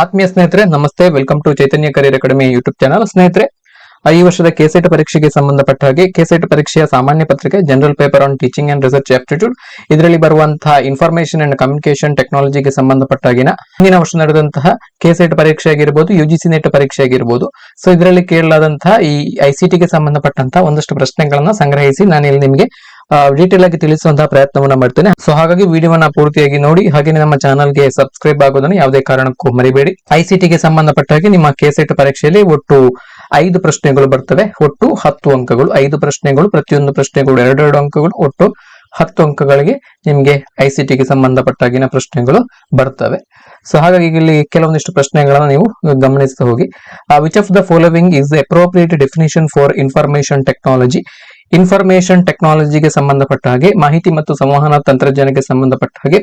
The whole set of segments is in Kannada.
ಆತ್ಮೀಯ ಸ್ನೇಹಿತರೆ, ನಮಸ್ತೆ. Welcome to Chaitanya career academy YouTube channel ಸ್ನೇಹಿತರೆ, ಈ ವರ್ಷದ ಕೆಸೆಟ್ ಪರೀಕ್ಷೆಗೆ ಸಂಬಂಧಪಟ್ಟ ಹಾಗೆ ಕೆಸೆಟ್ ಪರೀಕ್ಷೆಯ ಸಾಮಾನ್ಯ ಪತ್ರಿಕೆ general paper on teaching and research aptitude ಇದರಲ್ಲಿ ಬರುವಂತಹ ಇನ್ಫಾರ್ಮೇಶನ್ ಅಂಡ್ ಕಮ್ಯುನಿಕೇಶನ್ ಟೆಕ್ನಾಲಜಿಗೆ ಸಂಬಂಧಪಟ್ಟ ಹಾಗಿನ, ಹಿಂದಿನ ವರ್ಷ ನಡೆದಂತಹ ಕೆಸೆಟ್ ಪರೀಕ್ಷೆ ಆಗಿರ್ಬೋದು ಯುಜಿಸಿ ನೆಟ್ ಪರೀಕ್ಷೆ ಆಗಿರ್ಬೋದು. ಸೊ ಇದರಲ್ಲಿ ಕೇಳಲಾದಂತಹ ಈ ಐಸಿಟಿಗೆ ಸಂಬಂಧಪಟ್ಟಂತಹ ಒಂದಷ್ಟು ಪ್ರಶ್ನೆಗಳನ್ನ ಸಂಗ್ರಹಿಸಿ ನಾನು ಇಲ್ಲಿ ನಿಮಗೆ ಡೀಟೇಲ್ ಆಗಿ ತಿಳಿಸುವಂತಹ ಪ್ರಯತ್ನವನ್ನ ಮಾಡ್ತೇನೆ. ಸೊ ಹಾಗಾಗಿ ವಿಡಿಯೋವನ್ನ ಪೂರ್ತಿಯಾಗಿ ನೋಡಿ ಹಾಗೆ ನಮ್ಮ ಚಾನಲ್ಗೆ ಸಬ್ಸ್ಕ್ರೈಬ್ ಆಗೋದನ್ನು ಯಾವುದೇ ಕಾರಣಕ್ಕೂ ಮರಿಬೇಡಿ. ಐಸಿಟಿಗೆ ಸಂಬಂಧಪಟ್ಟ ಹಾಗೆ ನಿಮ್ಮ ಕೆಸೆಟ್ ಪರೀಕ್ಷೆಯಲ್ಲಿ ಒಟ್ಟು ಐದು ಪ್ರಶ್ನೆಗಳು ಬರ್ತವೆ. ಒಟ್ಟು ಹತ್ತು ಅಂಕಗಳು, ಐದು ಪ್ರಶ್ನೆಗಳು, ಪ್ರತಿಯೊಂದು ಪ್ರಶ್ನೆಗಳು, ಎರಡೆರಡು ಅಂಕಗಳು, ಒಟ್ಟು ಹತ್ತು ಅಂಕಗಳಿಗೆ ನಿಮಗೆ ಐಸಿಟಿಗೆ ಸಂಬಂಧಪಟ್ಟಾಗಿನ ಪ್ರಶ್ನೆಗಳು ಬರ್ತವೆ. ಸೊ ಹಾಗಾಗಿ ಇಲ್ಲಿ ಕೆಲವೊಂದಿಷ್ಟು ಪ್ರಶ್ನೆಗಳನ್ನ ನೀವು ಗಮನಿಸ್ತಾ ಹೋಗಿ. Which of the following is appropriate definition for information technology information ಟೆಕ್ನಾಲಜಿಗೆ ಸಂಬಂಧಪಟ್ಟ ಹಾಗೆ, ಮಾಹಿತಿ ಮತ್ತು ಸಂವಹನ ತಂತ್ರಜ್ಞಾನಕ್ಕೆ ಸಂಬಂಧಪಟ್ಟ ಹಾಗೆ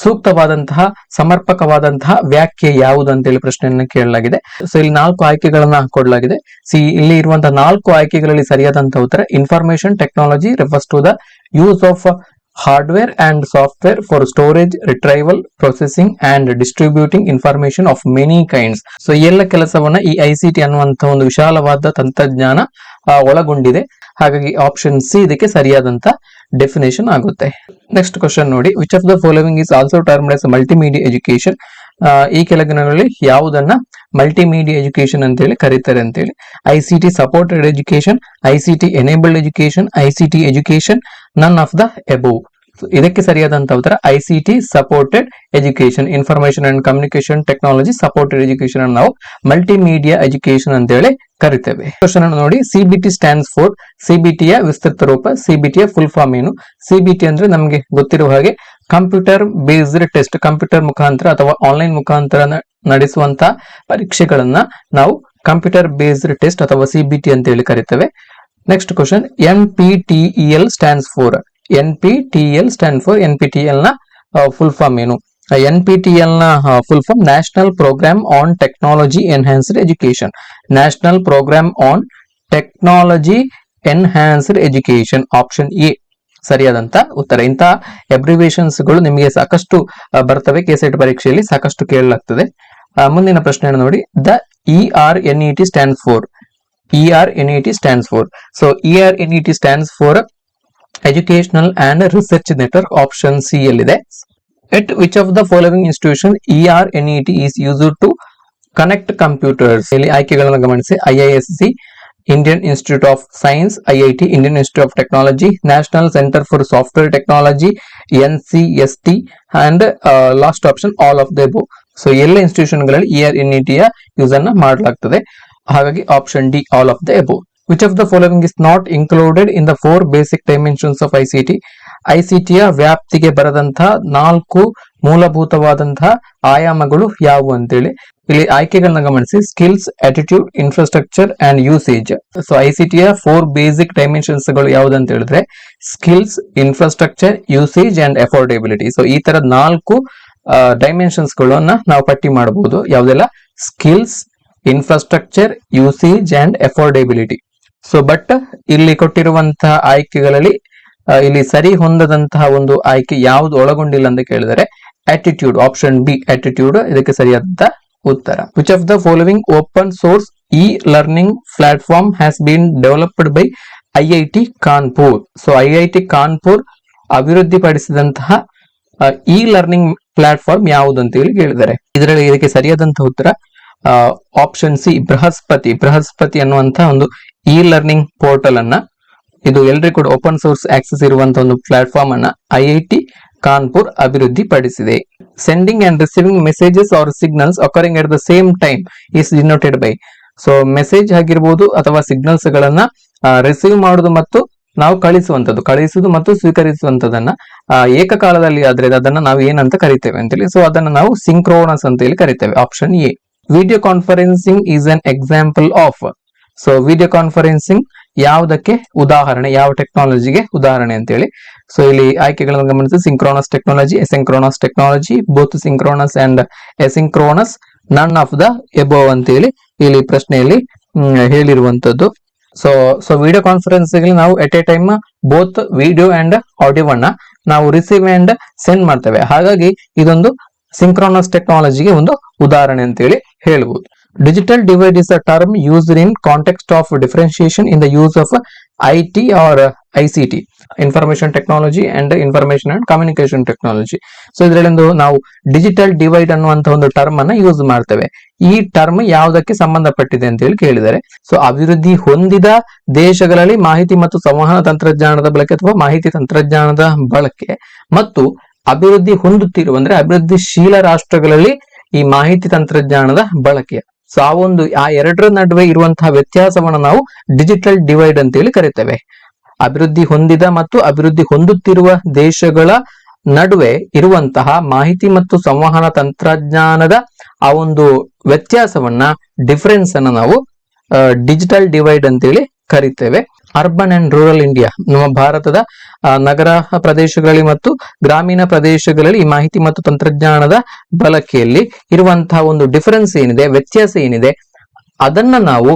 ಸೂಕ್ತವಾದಂತಹ, ಸಮರ್ಪಕವಾದಂತಹ ವ್ಯಾಖ್ಯೆ ಯಾವುದು ಅಂತೇಳಿ ಪ್ರಶ್ನೆಯನ್ನು ಕೇಳಲಾಗಿದೆ. ಸೊ ಇಲ್ಲಿ ನಾಲ್ಕು ಆಯ್ಕೆಗಳನ್ನ ಕೊಡಲಾಗಿದೆ ಸಿ ಇಲ್ಲಿ ಇರುವಂತಹ ನಾಲ್ಕು ಆಯ್ಕೆಗಳಲ್ಲಿ ಸರಿಯಾದಂತಹ ಉತ್ತರ information technology refers to the use of hardware and software for storage retrieval processing and distributing information of many kinds so ಎಲ್ಲ ಕೆಲಸವನ್ನ ಈ ಐಸಿಟಿ ಅನ್ನುವಂತಹ ಒಂದು ವಿಶಾಲವಾದ ತಂತ್ರಜ್ಞಾನ ಒಳಗೊಂಡಿದೆ. ಹಾಗಾಗಿ ಆಪ್ಷನ್ ಸಿ ಇದಕ್ಕೆ ಸರಿಯಾದಂತ ಡೆಫಿನೇಷನ್ ಆಗುತ್ತೆ. ನೆಕ್ಸ್ಟ್ ಕ್ವಶನ್ ನೋಡಿ which of the following is also termed as multimedia education ಈ ಕೆಳಗಿನಗಳಲ್ಲಿ ಯಾವುದನ್ನ ಮಲ್ಟಿಮೀಡಿಯಾ ಎಜುಕೇಶನ್ ಅಂತೇಳಿ ಕರೀತಾರೆ ಅಂತೇಳಿ. I C T supported education I C T enabled education I C T education none of the above ಇದಕ್ಕೆ ಸರಿಯಾದಂತ ಉತ್ತರ I C T supported education information and communication technology supported education ಅನ್ನು ನಾವು ಮಲ್ಟಿಮೀಡಿಯಾ ಎಜುಕೇಶನ್ ಅಂತ ಹೇಳಿ ಕರಿತೇವೆ. ಕ್ವಶನ್ ಅನ್ನು ನೋಡಿ ಸಿಬಿಟಿ ಸ್ಟ್ಯಾಂಡ್ಸ್ ಫೋರ್ ಸಿಬಿಟಿಯ ವಿಸ್ತೃತ ರೂಪ ಸಿಬಿಟಿಯ ಫುಲ್ ಫಾರ್ಮ್ ಏನು? ಸಿಬಿಟಿ ಅಂದ್ರೆ ನಮಗೆ ಗೊತ್ತಿರುವ ಹಾಗೆ ಕಂಪ್ಯೂಟರ್ ಬೇಸ್ಡ್ ಟೆಸ್ಟ್ ಕಂಪ್ಯೂಟರ್ ಮುಖಾಂತರ ಅಥವಾ ಆನ್ಲೈನ್ ಮುಖಾಂತರ ನಡೆಸುವಂತಹ ಪರೀಕ್ಷೆಗಳನ್ನ ನಾವು ಕಂಪ್ಯೂಟರ್ ಬೇಸ್ಡ್ ಟೆಸ್ಟ್ ಅಥವಾ ಸಿಬಿಟಿ ಅಂತ ಹೇಳಿ ಕರಿತೇವೆ. Next question N P T L stands for N P T L stand for N P T ಎಲ್ನ full form ಏನು? N P T ಎಲ್ನ full form national programme on technology enhanced education national programme on technology enhanced education option A ಸರಿಯಾದಂತ ಉತ್ತರ. ಇಂತಹ ಎಬ್ರಿವೇಷನ್ಸ್ಗಳು ನಿಮಗೆ ಸಾಕಷ್ಟು ಬರ್ತವೆ. ಕೆಸೆಟ್ ಪರೀಕ್ಷೆಯಲ್ಲಿ ಸಾಕಷ್ಟು ಕೇಳಲಾಗ್ತದೆ. ಮುಂದಿನ ಪ್ರಶ್ನೆ ನೋಡಿ. The E R N E T stand for E R N E T stands for so E R N E T stands for educational and research network option C ಯಲ್ಲಿದೆ. At which of the following institution E R N E T is used to connect computers ಇಲ್ಲಿ ಆಯ್ಕೆಗಳನ್ನು ಗಮನಿಸಿ. I I S C Indian institute of science IIT Indian institute of technology national centre for software technology N C S T and last option all of the above so ಎಲ್ಲ ಇನ್ಸ್ಟಿಟ್ಯೂಷನ್ಗಳಲ್ಲಿ ಇನ್ ಇ ಟಿಯ ಯೂಸ್ ಅನ್ನ ಮಾಡಲಾಗ್ತದೆ. ಹಾಗಾಗಿ option D all of the above which of the following is not included in the four basic dimensions of ICT ಐಸಿಟಿಯ ವ್ಯಾಪ್ತಿಗೆ ಬರದಂತಹ ನಾಲ್ಕು ಮೂಲಭೂತವಾದಂತಹ ಆಯಾಮಗಳು ಯಾವುವು ಅಂತೇಳಿ ಇಲ್ಲಿ ಆಯ್ಕೆಗಳನ್ನ ಗಮನಿಸಿ. Skills attitude infrastructure and usage so ಐಸಿಟಿಯ four basic ಡೈಮೆನ್ಷನ್ಸ್ಗಳು ಯಾವ್ದಂತ ಹೇಳಿದ್ರೆ skills infrastructure usage and affordability so ಈ ತರ ನಾಲ್ಕು ಡೈಮೆನ್ಷನ್ಸ್ ಗಳನ್ನ ನಾವು ಪಟ್ಟಿ ಮಾಡಬಹುದು. ಯಾವ್ದೆಲ್ಲ? Skills infrastructure usage and affordability so but ಇಲ್ಲಿ ಕೊಟ್ಟಿರುವಂತಹ ಆಯ್ಕೆಗಳಲ್ಲಿ ಇಲ್ಲಿ ಸರಿ ಹೊಂದದಂತಹ ಒಂದು ಆಯ್ಕೆ ಯಾವ್ದು ಒಳಗೊಂಡಿಲ್ಲ ಅಂತ ಕೇಳಿದರೆ ಆಟಿಟ್ಯೂಡ್ ಆಪ್ಷನ್ ಬಿ ಆಟಿಟ್ಯೂಡ್ ಇದಕ್ಕೆ ಸರಿಯಾದ ಉತ್ತರ. Which of the following open source E learning platform has been developed by I I T Kanpur so I I T Kanpur ಅಭಿವೃದ್ಧಿಪಡಿಸಿದಂತಹ E learning platform ಯಾವುದು ಅಂತ ಹೇಳಿ ಕೇಳಿದ್ದಾರೆ. ಇದರಲ್ಲಿ ಇದಕ್ಕೆ ಸರಿಯಾದಂತಹ ಉತ್ತರ ಆಪ್ಷನ್ ಸಿ ಬೃಹಸ್ಪತಿ. ಬೃಹಸ್ಪತಿ ಅನ್ನುವಂತಹ ಒಂದು ಇ ಲರ್ನಿಂಗ್ ಪೋರ್ಟಲ್ ಅನ್ನ, ಇದು ಎಲ್ರಿಗೂ ಕೂಡ ಓಪನ್ ಸೋರ್ಸ್ ಆಕ್ಸೆಸ್ ಇರುವಂತಹ ಒಂದು ಪ್ಲಾಟ್ಫಾರ್ಮ್ ಅನ್ನ ಐ ಐ ಟಿ ಕಾನ್ಪುರ್ ಅಭಿವೃದ್ಧಿ ಪಡಿಸಿದೆ sending and receiving messages or signals occurring at the same time is denoted by so message ಆಗಿರ್ಬೋದು ಅಥವಾ ಸಿಗ್ನಲ್ಸ್ ಗಳನ್ನ ರಿಸೀವ್ ಮಾಡುದು ಮತ್ತು ನಾವು ಕಳಿಸುವಂತದ್ದು ಕಳಿಸುವುದು ಮತ್ತು ಸ್ವೀಕರಿಸುವಂತದನ್ನ ಏಕಕಾಲದಲ್ಲಿ ಆದ್ರೆ ಅದನ್ನ ನಾವು ಏನಂತ ಕರಿತೇವೆ ಅಂತೇಳಿ. ಸೊ ಅದನ್ನ ನಾವು ಸಿಂಕ್ರೋನಸ್ ಅಂತ ಹೇಳಿ ಕರಿತೇವೆ option A video conferencing is an example of so video conferencing ಯಾವುದಕ್ಕೆ ಉದಾಹರಣೆ, ಯಾವ ಟೆಕ್ನಾಲಜಿಗೆ ಉದಾಹರಣೆ ಅಂತೇಳಿ. ಸೊ ಇಲ್ಲಿ ಆಯ್ಕೆಗಳನ್ನು ಗಮನಿಸಿ. Synchronous technology asynchronous technology both synchronous and asynchronous none of the above ಅಂತೇಳಿ ಇಲ್ಲಿ ಪ್ರಶ್ನೆಯಲ್ಲಿ ಹೇಳಿರುವಂತದ್ದು ಸೊ ಸೊ ವಿಡಿಯೋ ಕಾನ್ಫರೆನ್ಸ್ ನಾವು at a time both video and ಆಡಿಯೋವನ್ನ ನಾವು ರಿಸೀವ್ ಅಂಡ್ ಸೆಂಡ್ ಮಾಡ್ತೇವೆ. ಹಾಗಾಗಿ ಇದೊಂದು ಸಿಂಕ್ರೋನಸ್ ಟೆಕ್ನಾಲಜಿಗೆ ಒಂದು ಉದಾಹರಣೆ ಅಂತೇಳಿ ಹೇಳ್ಬೋದು. Digital divide is a term used in context of differentiation in the use of IT T R I C T information technology and information and communication technology so ಇದರಲ್ಲೊಂದು ನಾವು ಡಿಜಿಟಲ್ ಡಿವೈಡ್ ಅನ್ನುವಂತ ಒಂದು ಟರ್ಮ್ ಅನ್ನ ಯೂಸ್ ಮಾಡ್ತೇವೆ. ಈ ಟರ್ಮ್ ಯಾವುದಕ್ಕೆ ಸಂಬಂಧಪಟ್ಟಿದೆ ಅಂತ ಹೇಳಿ ಕೇಳಿದ್ದಾರೆ ಸೊ ಅಭಿವೃದ್ಧಿ ಹೊಂದಿದ ದೇಶಗಳಲ್ಲಿ ಮಾಹಿತಿ ಮತ್ತು ಸಂವಹನ ತಂತ್ರಜ್ಞಾನದ ಬಳಕೆ ಅಥವಾ ಮಾಹಿತಿ ತಂತ್ರಜ್ಞಾನದ ಬಳಕೆ ಮತ್ತು ಅಭಿವೃದ್ಧಿ ಹೊಂದುತ್ತಿರುವ, ಅಂದ್ರೆ ಅಭಿವೃದ್ಧಿಶೀಲ ರಾಷ್ಟ್ರಗಳಲ್ಲಿ ಈ ಮಾಹಿತಿ ತಂತ್ರಜ್ಞಾನದ ಬಳಕೆ. ಸೊ ಆ ಒಂದು, ಆ ಎರಡರ ನಡುವೆ ಇರುವಂತಹ ವ್ಯತ್ಯಾಸವನ್ನು ನಾವು ಡಿಜಿಟಲ್ ಡಿವೈಡ್ ಅಂತ ಹೇಳಿ ಕರಿತೇವೆ. ಅಭಿವೃದ್ಧಿ ಹೊಂದಿದ ಮತ್ತು ಅಭಿವೃದ್ಧಿ ಹೊಂದುತ್ತಿರುವ ದೇಶಗಳ ನಡುವೆ ಇರುವಂತಹ ಮಾಹಿತಿ ಮತ್ತು ಸಂವಹನ ತಂತ್ರಜ್ಞಾನದ ಆ ಒಂದು ವ್ಯತ್ಯಾಸವನ್ನ ಡಿಫರೆನ್ಸ್ ಅನ್ನ ನಾವು ಡಿಜಿಟಲ್ ಡಿವೈಡ್ ಅಂತೇಳಿ ಕರಿತೇವೆ. ಅರ್ಬನ್ ಅಂಡ್ ರೂರಲ್ ಇಂಡಿಯಾ ನಮ್ಮ ಭಾರತದ ನಗರ ಪ್ರದೇಶಗಳಲ್ಲಿ ಮತ್ತು ಗ್ರಾಮೀಣ ಪ್ರದೇಶಗಳಲ್ಲಿ ಈ ಮಾಹಿತಿ ಮತ್ತು ತಂತ್ರಜ್ಞಾನದ ಬಳಕೆಯಲ್ಲಿ ಇರುವಂತಹ ಒಂದು ಡಿಫರೆನ್ಸ್ ಏನಿದೆ, ವ್ಯತ್ಯಾಸ ಏನಿದೆ, ಅದನ್ನ ನಾವು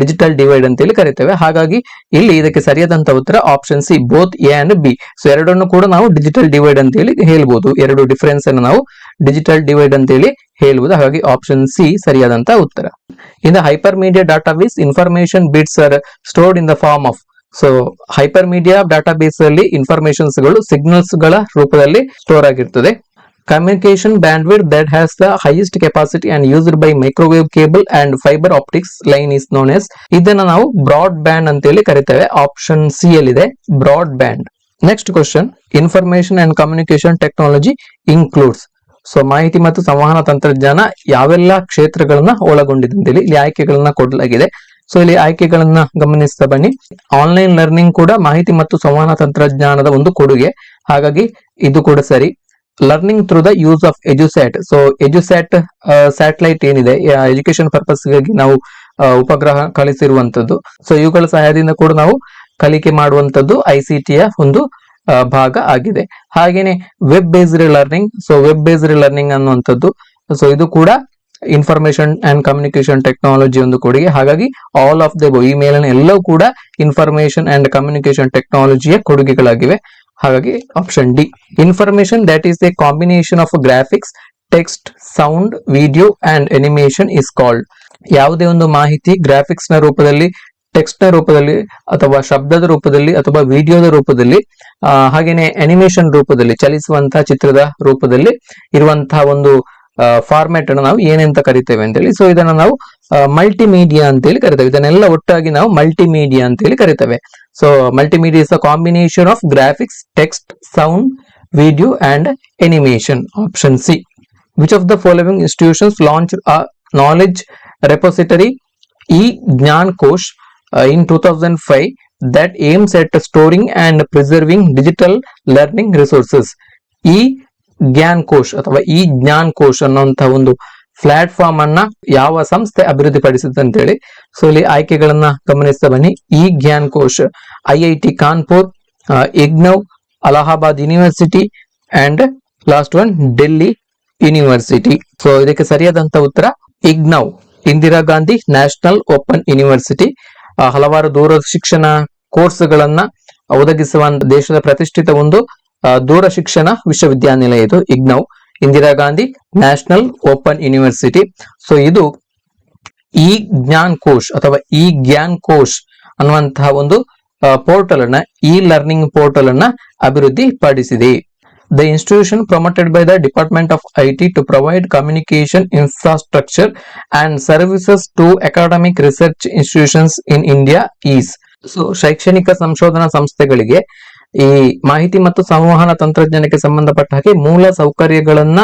ಡಿಜಿಟಲ್ ಡಿವೈಡ್ ಅಂತ ಹೇಳಿ ಕರಿತೇವೆ. ಹಾಗಾಗಿ ಇಲ್ಲಿ ಇದಕ್ಕೆ ಸರಿಯಾದಂತ ಉತ್ತರ option C both A and B so ಎರಡನ್ನು ಕೂಡ ನಾವು ಡಿಜಿಟಲ್ ಡಿವೈಡ್ ಅಂತ ಹೇಳಿ ಹೇಳ್ಬೋದು. ಎರಡು ಡಿಫರೆನ್ಸ್ ಅನ್ನು ನಾವು ಡಿಜಿಟಲ್ ಡಿವೈಡ್ ಅಂತ ಹೇಳಿ ಹೇಳ್ಬೋದು. ಹಾಗಾಗಿ ಆಪ್ಷನ್ ಸಿ ಸರಿಯಾದಂತ ಉತ್ತರ. In the hypermedia database information bits are stored in the form of so hypermedia database ಅಲ್ಲಿ ಇನ್ಫಾರ್ಮೇಶನ್ಸ್ಗಳು ಸಿಗ್ನಲ್ಸ್ಗಳ ರೂಪದಲ್ಲಿ ಸ್ಟೋರ್ ಆಗಿರ್ತದೆ. Communication bandwidth that has the highest capacity and used by microwave cable and fibre optics line is known as ಇದನ್ನ ನಾವು ಬ್ರಾಡ್ ಬ್ಯಾಂಡ್ ಅಂತ ಹೇಳಿ ಕರಿತೇವೆ. ಆಪ್ಷನ್ ಸಿ ಅಲ್ಲಿದೆ broadband next question information and communication technology includes so ಮಾಹಿತಿ ಮತ್ತು ಸಂವಹನ ತಂತ್ರಜ್ಞಾನ ಯಾವೆಲ್ಲ ಕ್ಷೇತ್ರಗಳನ್ನ ಒಳಗೊಂಡಿದೆ ಅಂತೇಳಿ ಇಲ್ಲಿ ಆಯ್ಕೆಗಳನ್ನ ಕೊಡಲಾಗಿದೆ. ಸೊ ಇಲ್ಲಿ ಆಯ್ಕೆಗಳನ್ನ ಗಮನಿಸ್ತಾ ಬನ್ನಿ. ಆನ್ಲೈನ್ ಲರ್ನಿಂಗ್ ಕೂಡ ಮಾಹಿತಿ ಮತ್ತು ಸಂವಹನ ತಂತ್ರಜ್ಞಾನದ ಒಂದು ಕೊಡುಗೆ. ಹಾಗಾಗಿ ಇದು ಕೂಡ ಸರಿ. Learning through the use of EduSat so EduSat satellite ಏನಿದೆ ಎಜುಕೇಶನ್ ಪರ್ಪಸ್ಗಾಗಿ ನಾವು ಉಪಗ್ರಹ ಕಳಿಸಿರುವಂತದ್ದು ಸೊ ಇವುಗಳ ಸಹಾಯದಿಂದ ಕೂಡ ನಾವು ಕಲಿಕೆ ಮಾಡುವಂತದ್ದು ಐ ಸಿ ಟಿಯ ಒಂದು ಭಾಗ ಆಗಿದೆ. ಹಾಗೇನೆ web based learning so web based learning ಅನ್ನುವಂಥದ್ದು ಸೊ ಇದು ಕೂಡ ಇನ್ಫಾರ್ಮೇಶನ್ ಅಂಡ್ ಕಮ್ಯುನಿಕೇಶನ್ ಟೆಕ್ನಾಲಜಿ ಒಂದು ಕೊಡುಗೆ. ಹಾಗಾಗಿ ಆಲ್ ಆಫ್ ದ ಈ ಮೇಲಿನ ಎಲ್ಲವೂ ಕೂಡ ಇನ್ಫಾರ್ಮೇಶನ್ ಅಂಡ್ ಕಮ್ಯುನಿಕೇಶನ್ ಟೆಕ್ನಾಲಜಿಯ ಕೊಡುಗೆಗಳಾಗಿವೆ. ಹಾಗಾಗಿ option D information that is a combination of graphics text sound video and animation is called ಯಾವುದೇ ಒಂದು ಮಾಹಿತಿ ಗ್ರಾಫಿಕ್ಸ್ನ ರೂಪದಲ್ಲಿ ಟೆಕ್ಸ್ಟ್ನ ರೂಪದಲ್ಲಿ ಅಥವಾ ಶಬ್ದದ ರೂಪದಲ್ಲಿ ಅಥವಾ ವಿಡಿಯೋದ ರೂಪದಲ್ಲಿ ಹಾಗೇನೆ ಅನಿಮೇಷನ್ ರೂಪದಲ್ಲಿ, ಚಲಿಸುವಂತಹ ಚಿತ್ರದ ರೂಪದಲ್ಲಿ ಇರುವಂತಹ ಒಂದು ಫಾರ್ಮ್ಯಾಟ್ ಅನ್ನು ನಾವು ಏನಂತ ಕರಿತೇವೆ ಅಂತೇಳಿ. ಸೊ ಇದನ್ನ ನಾವು ಮಲ್ಟಿಮೀಡಿಯಾ ಅಂತೇಳಿ ಕರಿತೇವೆ. ಇದನ್ನೆಲ್ಲ ಒಟ್ಟಾಗಿ ನಾವು ಮಲ್ಟಿಮೀಡಿಯಾ ಅಂತೇಳಿ ಕರಿತೇವೆ. So multimedia is a combination of graphics text sound video and animation option C which of the following institutions launch knowledge repository E Gyan Kosh in two thousand five that aims at storing and preserving digital learning resources? ಈ ಜ್ಞಾನ್ ಕೋಶ್ ಅಥವಾ ಈ ಜ್ಞಾನ್ ಕೋಶ್ ಅನ್ನುವಂತಹ ಒಂದು ಪ್ಲಾಟ್ಫಾರ್ಮ್ ಅನ್ನ ಯಾವ ಸಂಸ್ಥೆ ಅಭಿವೃದ್ಧಿಪಡಿಸುತ್ತೆ ಅಂತ ಹೇಳಿ ಸೊ ಇಲ್ಲಿ ಆಯ್ಕೆಗಳನ್ನ ಗಮನಿಸ್ತಾ ಬನ್ನಿ. ಈ Gyan Kosh I I T Kanpur IGNOU, Allahabad university and last one Delhi university. So ಇದಕ್ಕೆ ಸರಿಯಾದಂತ ಉತ್ತರ IGNOU, Indira Gandhi national open university. ಹಲವಾರು ದೂರ ಶಿಕ್ಷಣ ಕೋರ್ಸ್ಗಳನ್ನ ಒದಗಿಸುವ ದೇಶದ ಪ್ರತಿಷ್ಠಿತ ಒಂದು ದೂರ ಶಿಕ್ಷಣ ವಿಶ್ವವಿದ್ಯಾನಿಲಯ ಇದು IGNOU, Indira Gandhi national open university. So ಇದು ಈ ಜ್ಞಾನ್ ಕೋಶ್ ಅಥವಾ ಈ ಜ್ಞಾನ್ ಕೋಶ್ ಅನ್ನುವಂತಹ ಒಂದು ಪೋರ್ಟಲ್ ಅನ್ನ ಇ ಲರ್ನಿಂಗ್ ಪೋರ್ಟಲ್ ಅನ್ನ ಅಭಿವೃದ್ಧಿ ಪಡಿಸಿದೆ the institution promoted by the department of I T to provide communication infrastructure and services to academic research institutions in India is so ಶೈಕ್ಷಣಿಕ ಸಂಶೋಧನಾ ಸಂಸ್ಥೆಗಳಿಗೆ ಈ ಮಾಹಿತಿ ಮತ್ತು ಸಂವಹನ ತಂತ್ರಜ್ಞಾನಕ್ಕೆ ಸಂಬಂಧಪಟ್ಟ ಹಾಗೆ ಮೂಲ ಸೌಕರ್ಯಗಳನ್ನ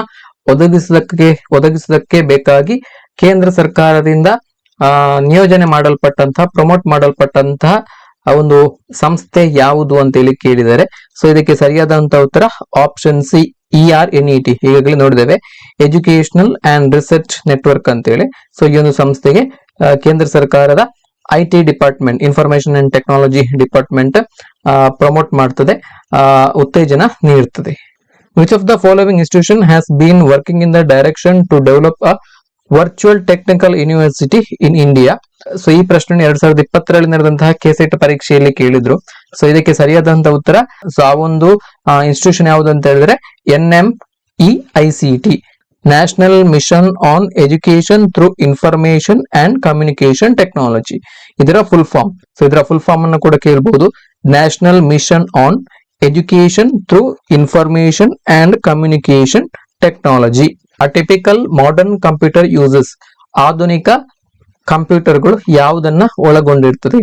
ಒದಗಿಸದಕ್ಕೆ ಒದಗಿಸದಕ್ಕೆ ಬೇಕಾಗಿ ಕೇಂದ್ರ ಸರ್ಕಾರದಿಂದ ಆ, ನಿಯೋಜನೆ ಮಾಡಲ್ಪಟ್ಟಂತಹ ಪ್ರಮೋಟ್ ಮಾಡಲ್ಪಟ್ಟಂತಹ ಒಂದು ಸಂಸ್ಥೆ ಯಾವುದು ಅಂತ ಹೇಳಿ ಕೇಳಿದರೆ ಸೊ ಇದಕ್ಕೆ ಸರಿಯಾದಂತಹ ಉತ್ತರ option C E R N E T ಈಗಾಗಲೇ ನೋಡಿದ್ದೇವೆ. ಎಜುಕೇಶನಲ್ ಅಂಡ್ ರಿಸರ್ಚ್ ನೆಟ್ವರ್ಕ್ ಅಂತೇಳಿ ಸೊ ಈ ಒಂದು ಸಂಸ್ಥೆಗೆ ಕೇಂದ್ರ ಸರ್ಕಾರದ I T department information and technology department promote ಮಾಡ್ತದೆ. ಉತ್ತೇಜನ ನೀಡುತ್ತದೆ which of the following institution has been working in the direction to develop a virtual technical university in India so ಈ ಪ್ರಶ್ನೆ ಎರಡ್ ಸಾವಿರದ ಇಪ್ಪತ್ತರಲ್ಲಿ ನಡೆದಂತಹ ಕೆಸೆಟ್ ಪರೀಕ್ಷೆಯಲ್ಲಿ ಕೇಳಿದ್ರು. ಸೊ ಇದಕ್ಕೆ ಸರಿಯಾದಂತಹ ಉತ್ತರ. ಸೊ ಆ ಒಂದು ಇನ್ಸ್ಟಿಟ್ಯೂಷನ್ ಯಾವುದು ಅಂತ ಹೇಳಿದ್ರೆ N M E I C T national mission on education through information and communication technology ಇದರ ಫುಲ್ ಫಾರ್ಮ್ ಸೊ ಇದರ ಫುಲ್ ಫಾರ್ಮ್ ಅನ್ನು ಕೂಡ ಕೇಳಬಹುದು national mission on education through information and Communication technology A typical modern computer uses ಆಧುನಿಕ ಕಂಪ್ಯೂಟರ್ಗಳು ಯಾವುದನ್ನ ಒಳಗೊಂಡಿರ್ತದೆ.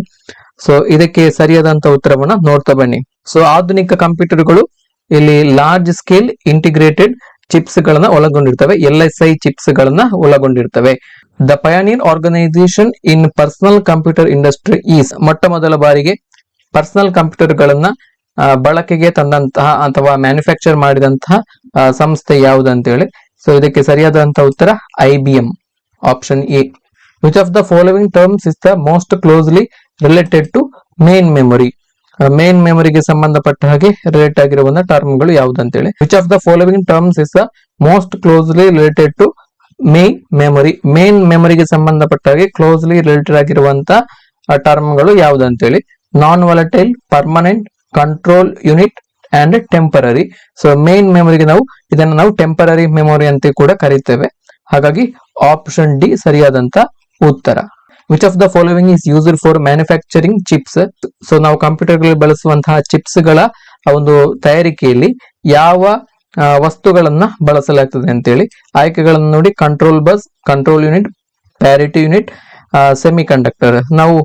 ಸೊ ಇದಕ್ಕೆ ಸರಿಯಾದಂತ ಉತ್ತರವನ್ನ ನೋಡ್ತಾ ಬನ್ನಿ. ಸೊ ಆಧುನಿಕ ಕಂಪ್ಯೂಟರ್ಗಳು ಇಲ್ಲಿ ಲಾರ್ಜ್ ಸ್ಕೇಲ್ ಇಂಟಿಗ್ರೇಟೆಡ್ ಚಿಪ್ಸ್ ಗಳನ್ನ ಒಳಗೊಂಡಿರ್ತವೆ. ಎಲ್ ಎಸ್ ಐ ಚಿಪ್ಸ್ ಗಳನ್ನ ಒಳಗೊಂಡಿರ್ತವೆ. The pioneer organisation in personal computer industry is ಮೊಟ್ಟ ಮೊದಲ ಬಾರಿಗೆ ಪರ್ಸನಲ್ ಕಂಪ್ಯೂಟರ್ ಗಳನ್ನ ಬಳಕೆಗೆ ತಂದಂತಹ ಅಥವಾ ಮ್ಯಾನುಫ್ಯಾಕ್ಚರ್ ಮಾಡಿದಂತಹ ಸಂಸ್ಥೆ ಯಾವುದು ಅಂತ ಹೇಳಿ ಸೊ ಇದಕ್ಕೆ ಸರಿಯಾದಂತಹ ಉತ್ತರ I B M option A which of the following terms is the most closely related to main memory main ಮೆಮೊರಿಗೆ ಸಂಬಂಧಪಟ್ಟ ಹಾಗೆ ರಿಲೇಟ್ ಆಗಿರುವ ಟರ್ಮ್ಗಳು ಯಾವ್ದು ಅಂತೇಳಿ which of the following terms is the most closely related to main memory main ಮೆಮೊರಿಗೆ ಸಂಬಂಧಪಟ್ಟ ಹಾಗೆ ಕ್ಲೋಸ್ಲಿ ರಿಲೇಟೆಡ್ ಆಗಿರುವಂತಹ ಟರ್ಮ್ಗಳು ಯಾವ್ದು ಅಂತೇಳಿ volatile permanent control unit and temporary so main ಮೆಮೊರಿಗೆ ನಾವು ಇದನ್ನು ನಾವು ಟೆಂಪರರಿ ಮೆಮೊರಿ ಅಂತ ಕೂಡ ಕರೀತೇವೆ. ಹಾಗಾಗಿ ಆಪ್ಷನ್ ಡಿ ಸರಿಯಾದಂತ ಉತ್ತರ. Which of the following is used for manufacturing chips so ನಾವು ಕಂಪ್ಯೂಟರ್ಗಳಲ್ಲಿ ಬಳಸುವಂತಹ ಚಿಪ್ಸ್ಗಳ ಒಂದು ತಯಾರಿಕೆಯಲ್ಲಿ ಯಾವ ವಸ್ತುಗಳನ್ನ ಬಳಸಲಾಗ್ತದೆ ಅಂತೇಳಿ. ಆಯ್ಕೆಗಳನ್ನು ನೋಡಿ control bus control unit parity unit semiconductor ನಾವು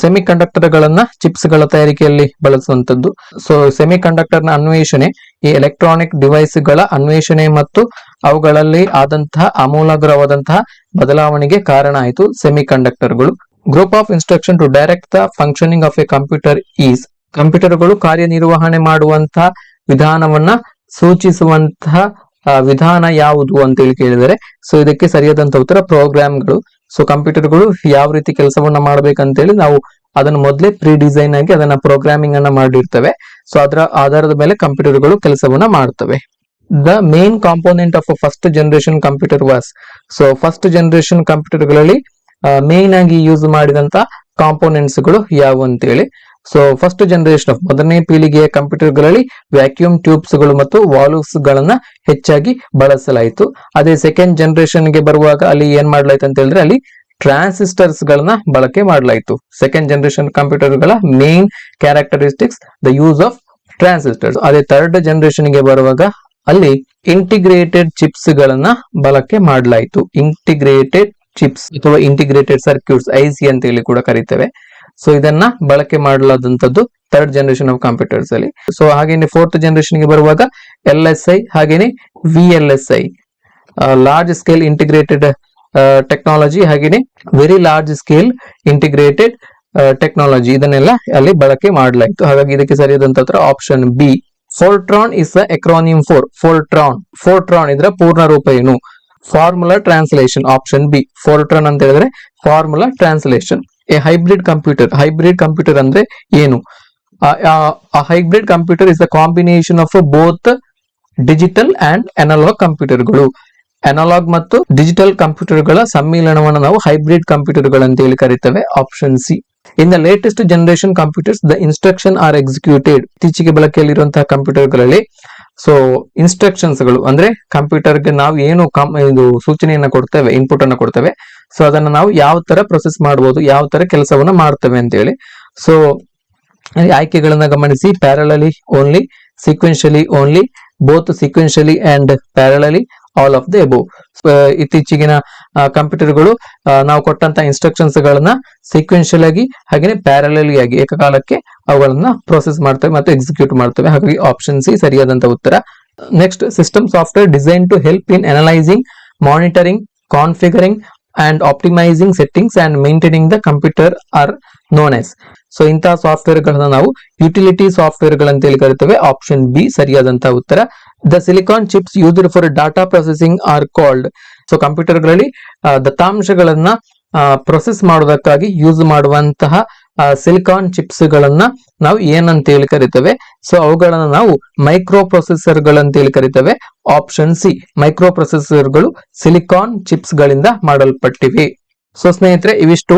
ಸೆಮಿ ಕಂಡಕ್ಟರ್ ಗಳನ್ನ ಚಿಪ್ಸ್ಗಳ ತಯಾರಿಕೆಯಲ್ಲಿ ಬಳಸುವಂತದ್ದು ಸೊ ಸೆಮಿ ಕಂಡಕ್ಟರ್ನ ಅನ್ವೇಷಣೆ, ಈ ಎಲೆಕ್ಟ್ರಾನಿಕ್ ಡಿವೈಸ್ಗಳ ಅನ್ವೇಷಣೆ ಮತ್ತು ಅವುಗಳಲ್ಲಿ ಆದಂತಹ ಅಮೂಲಾಗ್ರವಾದಂತಹ ಬದಲಾವಣೆಗೆ ಕಾರಣ ಆಯಿತು ಸೆಮಿ ಕಂಡಕ್ಟರ್ಗಳು group of instruction to direct the functioning of a computer is ಕಂಪ್ಯೂಟರ್ಗಳು ಕಾರ್ಯನಿರ್ವಹಣೆ ಮಾಡುವಂತಹ ವಿಧಾನವನ್ನ ಸೂಚಿಸುವಂತಹ ವಿಧಾನ ಯಾವುದು ಅಂತೇಳಿ ಕೇಳಿದರೆ ಸೊ ಇದಕ್ಕೆ ಸರಿಯಾದಂತ ಉತ್ತರ ಪ್ರೋಗ್ರಾಮ್ಗಳು. ಸೊ ಕಂಪ್ಯೂಟರ್ಗಳು ಯಾವ ರೀತಿ ಕೆಲಸವನ್ನ ಮಾಡ್ಬೇಕಂತೇಳಿ ನಾವು ಅದನ್ನ ಮೊದಲೇ ಪ್ರೀ ಡಿಸೈನ್ ಆಗಿ ಅದನ್ನ ಪ್ರೋಗ್ರಾಮಿಂಗ್ ಅನ್ನ ಮಾಡಿರ್ತವೆ. ಸೊ ಅದರ ಆಧಾರದ ಮೇಲೆ ಕಂಪ್ಯೂಟರ್ಗಳು ಕೆಲಸವನ್ನ ಮಾಡ್ತವೆ. The main component of first generation computer was so first generation ಕಂಪ್ಯೂಟರ್ಗಳಲ್ಲಿ main ಆಗಿ ಯೂಸ್ ಮಾಡಿದಂತ ಕಾಂಪೋನೆಂಟ್ಸ್ಗಳು ಯಾವುವು ಅಂತೇಳಿ ಸೊ ಫಸ್ಟ್ ಜನರೇಷನ್ ಆಫ್ ಮೊದಲನೇ ಪೀಳಿಗೆಯ ಕಂಪ್ಯೂಟರ್ಗಳಲ್ಲಿ ವ್ಯಾಕ್ಯೂಮ್ ಟ್ಯೂಬ್ಸ್ಗಳು ಮತ್ತು ವಾಲ್ವ್ಸ್ ಗಳನ್ನ ಹೆಚ್ಚಾಗಿ ಬಳಸಲಾಯಿತು. ಅದೇ ಸೆಕೆಂಡ್ ಜನರೇಷನ್ಗೆ ಬರುವಾಗ ಅಲ್ಲಿ ಏನ್ ಮಾಡ್ಲಾಯ್ತು ಅಂತ ಹೇಳಿದ್ರೆ ಅಲ್ಲಿ ಟ್ರಾನ್ಸಿಸ್ಟರ್ಸ್ ಗಳನ್ನ ಬಳಕೆ ಮಾಡಲಾಯಿತು. Second generation ಕಂಪ್ಯೂಟರ್ಗಳ main characteristics the use of transistors ಅದೇ ಥರ್ಡ್ ಜನರೇಷನ್ಗೆ ಬರುವಾಗ ಅಲ್ಲಿ ಇಂಟಿಗ್ರೇಟೆಡ್ ಚಿಪ್ಸ್ ಗಳನ್ನ ಬಳಕೆ ಮಾಡಲಾಯಿತು. ಇಂಟಿಗ್ರೇಟೆಡ್ ಚಿಪ್ಸ್ ಅಥವಾ ಇಂಟಿಗ್ರೇಟೆಡ್ ಸರ್ಕ್ಯೂಟ್ಸ್ ಐ ಸಿ ಅಂತ ಹೇಳಿ ಕೂಡ ಕರೀತೇವೆ. ಸೊ ಇದನ್ನ ಬಳಕೆ ಮಾಡಲಾದಂತದ್ದು ಥರ್ಡ್ ಜನರೇಷನ್ ಆಫ್ ಕಂಪ್ಯೂಟರ್ಸ್ ಅಲ್ಲಿ. ಸೊ ಹಾಗೇನೆ ಫೋರ್ತ್ ಜನರೇಷನ್ಗೆ ಬರುವಾಗ ಎಲ್ ಎಸ್ ಐ ಹಾಗೇನೆ V L S I large scale integrated technology ಹಾಗೇನೆ very large scale integrated technology ಇದನ್ನೆಲ್ಲ ಅಲ್ಲಿ ಬಳಕೆ ಮಾಡಲಾಯಿತು. ಹಾಗಾಗಿ ಇದಕ್ಕೆ ಸರಿಯಾದಂತ option B Fortran is the acronym for Fortran Fortran ಇದ್ರ ಪೂರ್ಣ ರೂಪ ಏನು? Formula translation option B FORTRAN ಅಂತ ಹೇಳಿದ್ರೆ formula translation A hybrid computer hybrid computer ಅಂದ್ರೆ ಏನು? Hybrid computer is the combination of both digital and analog ಕಂಪ್ಯೂಟರ್ಗಳು ಅನಲಾಗ್ ಮತ್ತು ಡಿಜಿಟಲ್ ಕಂಪ್ಯೂಟರ್ಗಳ ಸಮ್ಮಿಲನವನ್ನು ನಾವು ಹೈಬ್ರಿಡ್ ಕಂಪ್ಯೂಟರ್ಗಳು ಅಂತ ಹೇಳಿ ಕರೀತೇವೆ option C in the latest generation computers the instruction are executed ಇತ್ತೀಚೆಗೆ ಬಳಕೆಯಲ್ಲಿರುವಂತಹ ಕಂಪ್ಯೂಟರ್ಗಳಲ್ಲಿ ಸೊ ಇನ್ಸ್ಟ್ರಕ್ಷನ್ಸ್ಗಳು ಅಂದ್ರೆ ಕಂಪ್ಯೂಟರ್ಗೆ ನಾವು ಏನು ಇದು ಸೂಚನೆಯನ್ನ ಕೊಡ್ತೇವೆ ಇನ್ಪುಟ್ ಅನ್ನು ಕೊಡ್ತೇವೆ. ಸೊ ಅದನ್ನ ನಾವು ಯಾವ ತರ ಪ್ರೊಸೆಸ್ ಮಾಡಬಹುದು ಯಾವ ತರ ಕೆಲಸವನ್ನ ಮಾಡ್ತೇವೆ ಅಂತ ಹೇಳಿ ಸೊ ಆಯ್ಕೆಗಳನ್ನ ಗಮನಿಸಿ parallelly only sequentially only both sequentially and parallelly all of the above ಇತ್ತೀಚೆಗಿನ ಕಂಪ್ಯೂಟರ್ಗಳು ನಾವು ಕೊಟ್ಟಂತ ಇನ್ಸ್ಟ್ರಕ್ಷನ್ಸ್ ಗಳನ್ನ ಸೀಕ್ವೆನ್ಶಿಯಲ್ ಆಗಿ ಹಾಗೆ ಪ್ಯಾರಲಲಿ ಆಗಿ, ಏಕಕಾಲಕ್ಕೆ ಅವುಗಳನ್ನ ಪ್ರೊಸೆಸ್ ಮಾಡ್ತೇವೆ ಮತ್ತು ಎಕ್ಸಿಕ್ಯೂಟ್ ಮಾಡ್ತವೆ. ಹಾಗಾಗಿ ಆಪ್ಷನ್ ಸಿ ಸರಿಯಾದಂತ ಉತ್ತರ. Next system software design to help in analysing monitoring configuring and optimizing settings and maintaining the computer are known as so ಇಂತಹ ಸಾಫ್ಟ್ವೇರ್ ಗಳನ್ನ ನಾವು ಯುಟಿಲಿಟಿ ಸಾಫ್ಟ್ವೇರ್ ಗಳಂತ ಹೇಳಿ ಕರಿತೇವೆ. ಆಪ್ಷನ್ ಬಿ ಸರಿಯಾದಂತಹ ಉತ್ತರ. The silicon chips used for data processing are called so ಕಂಪ್ಯೂಟರ್ಗಳಲ್ಲಿ ದತ್ತಾಂಶಗಳನ್ನ ಪ್ರೊಸೆಸ್ ಮಾಡೋದಕ್ಕಾಗಿ ಯೂಸ್ ಮಾಡುವಂತಹ ಸಿಲಿಕಾನ್ ಚಿಪ್ಸ್ ಗಳನ್ನ ನಾವು ಏನಂತ ಹೇಳಿ ಕರಿತೇವೆ? ಸೊ ಅವುಗಳನ್ನ ನಾವು ಮೈಕ್ರೋ ಪ್ರೊಸೆಸರ್ ಗಳಂತ ಹೇಳಿ ಕರಿತೇವೆ. ಆಪ್ಷನ್ ಸಿ ಮೈಕ್ರೋ ಪ್ರೊಸೆಸರ್ಗಳು ಸಿಲಿಕಾನ್ ಚಿಪ್ಸ್ ಗಳಿಂದ ಮಾಡಲ್ಪಟ್ಟಿವೆ. ಸೊ ಸ್ನೇಹಿತರೆ, ಇವಿಷ್ಟು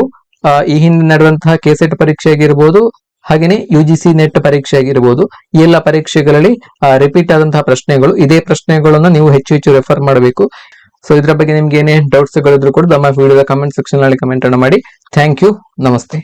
ಈ ಹಿಂದೆ ನಡೆದಂತಹ ಕೆಸೆಟ್ ಪರೀಕ್ಷೆ ಆಗಿರ್ಬೋದು ಹಾಗೇನೆ ಯು ಜಿ ಸಿ ನೆಟ್ ಪರೀಕ್ಷೆ ಆಗಿರ್ಬೋದು ಈ ಎಲ್ಲ ಪರೀಕ್ಷೆಗಳಲ್ಲಿ ರಿಪೀಟ್ ಆದಂತಹ ಪ್ರಶ್ನೆಗಳು, ಇದೇ ಪ್ರಶ್ನೆಗಳನ್ನು ನೀವು ಹೆಚ್ಚು ಹೆಚ್ಚು ರೆಫರ್ ಮಾಡಬೇಕು. ಸೊ ಇದರ ಬಗ್ಗೆ ನಿಮ್ಗೆ ಏನೇ ಡೌಟ್ಸ್ ಗಳಿದ್ರು ಕೂಡ ನಮ್ಮ ವಿಡಿಯೋದ ಕಮೆಂಟ್ ಸೆಕ್ಷನ್ನಲ್ಲಿ ಕಮೆಂಟ್ ಅನ್ನು ಮಾಡಿ. ಥ್ಯಾಂಕ್ ಯು ನಮಸ್ತೆ.